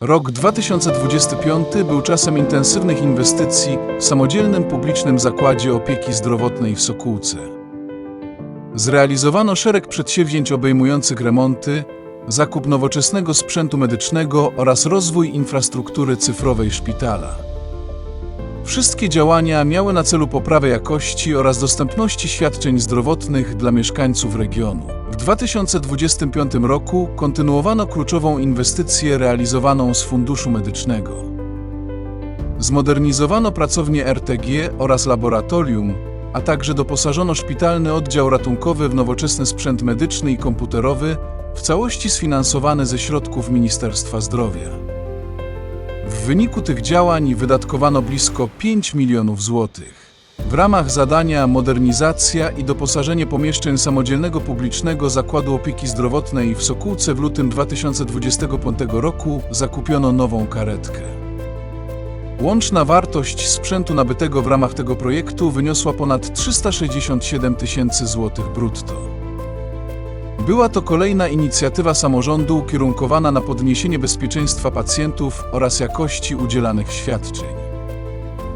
Rok 2025 był czasem intensywnych inwestycji w samodzielnym publicznym zakładzie opieki zdrowotnej w Sokółce. Zrealizowano szereg przedsięwzięć obejmujących remonty, zakup nowoczesnego sprzętu medycznego oraz rozwój infrastruktury cyfrowej szpitala. Wszystkie działania miały na celu poprawę jakości oraz dostępności świadczeń zdrowotnych dla mieszkańców regionu. W 2025 roku kontynuowano kluczową inwestycję realizowaną z Funduszu Medycznego. Zmodernizowano pracownię RTG oraz laboratorium, a także doposażono szpitalny oddział ratunkowy w nowoczesny sprzęt medyczny i komputerowy, w całości sfinansowany ze środków Ministerstwa Zdrowia. W wyniku tych działań wydatkowano blisko 5 milionów złotych. W ramach zadania modernizacja i doposażenie pomieszczeń samodzielnego publicznego Zakładu Opieki Zdrowotnej w Sokółce w lutym 2025 roku zakupiono nową karetkę. Łączna wartość sprzętu nabytego w ramach tego projektu wyniosła ponad 367 tysięcy złotych brutto. Była to kolejna inicjatywa samorządu ukierunkowana na podniesienie bezpieczeństwa pacjentów oraz jakości udzielanych świadczeń.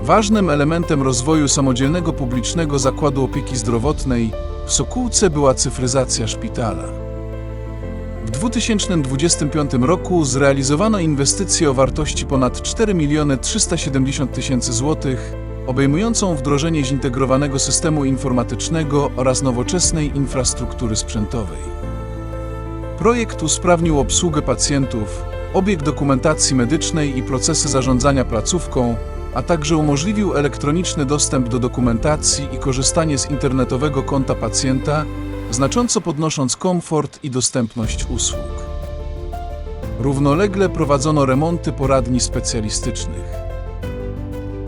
Ważnym elementem rozwoju samodzielnego publicznego zakładu opieki zdrowotnej w Sokółce była cyfryzacja szpitala. W 2025 roku zrealizowano inwestycję o wartości ponad 4 miliony 370 tysięcy złotych, obejmującą wdrożenie zintegrowanego systemu informatycznego oraz nowoczesnej infrastruktury sprzętowej. Projekt usprawnił obsługę pacjentów, obieg dokumentacji medycznej i procesy zarządzania placówką, a także umożliwił elektroniczny dostęp do dokumentacji i korzystanie z internetowego konta pacjenta, znacząco podnosząc komfort i dostępność usług. Równolegle prowadzono remonty poradni specjalistycznych.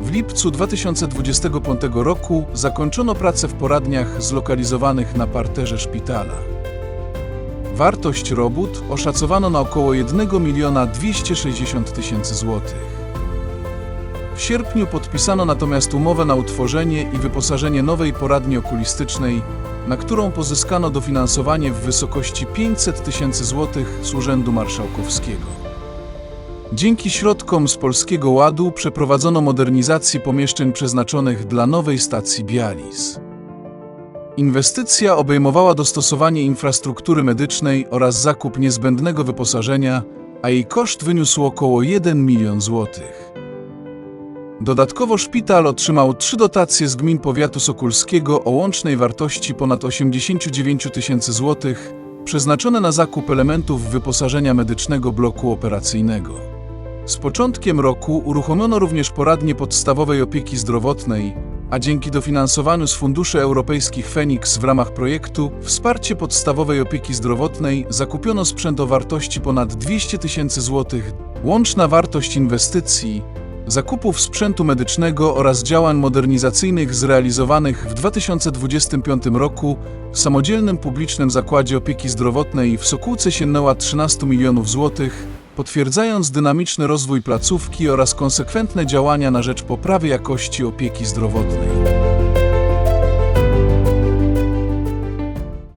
W lipcu 2025 roku zakończono pracę w poradniach zlokalizowanych na parterze szpitala. Wartość robót oszacowano na około 1 miliona 260 tysięcy złotych. W sierpniu podpisano natomiast umowę na utworzenie i wyposażenie nowej poradni okulistycznej, na którą pozyskano dofinansowanie w wysokości 500 tysięcy złotych z Urzędu Marszałkowskiego. Dzięki środkom z Polskiego Ładu przeprowadzono modernizację pomieszczeń przeznaczonych dla nowej stacji Bialis. Inwestycja obejmowała dostosowanie infrastruktury medycznej oraz zakup niezbędnego wyposażenia, a jej koszt wyniósł około 1 milion złotych. Dodatkowo szpital otrzymał trzy dotacje z gmin powiatu sokulskiego o łącznej wartości ponad 89 tysięcy złotych, przeznaczone na zakup elementów wyposażenia medycznego bloku operacyjnego. Z początkiem roku uruchomiono również poradnie podstawowej opieki zdrowotnej, a dzięki dofinansowaniu z funduszy europejskich Fenix w ramach projektu Wsparcie podstawowej opieki zdrowotnej zakupiono sprzęt o wartości ponad 200 tysięcy złotych. Łączna wartość inwestycji, zakupów sprzętu medycznego oraz działań modernizacyjnych zrealizowanych w 2025 roku w samodzielnym publicznym zakładzie opieki zdrowotnej w Sokółce sięgnęła 13 milionów złotych, potwierdzając dynamiczny rozwój placówki oraz konsekwentne działania na rzecz poprawy jakości opieki zdrowotnej.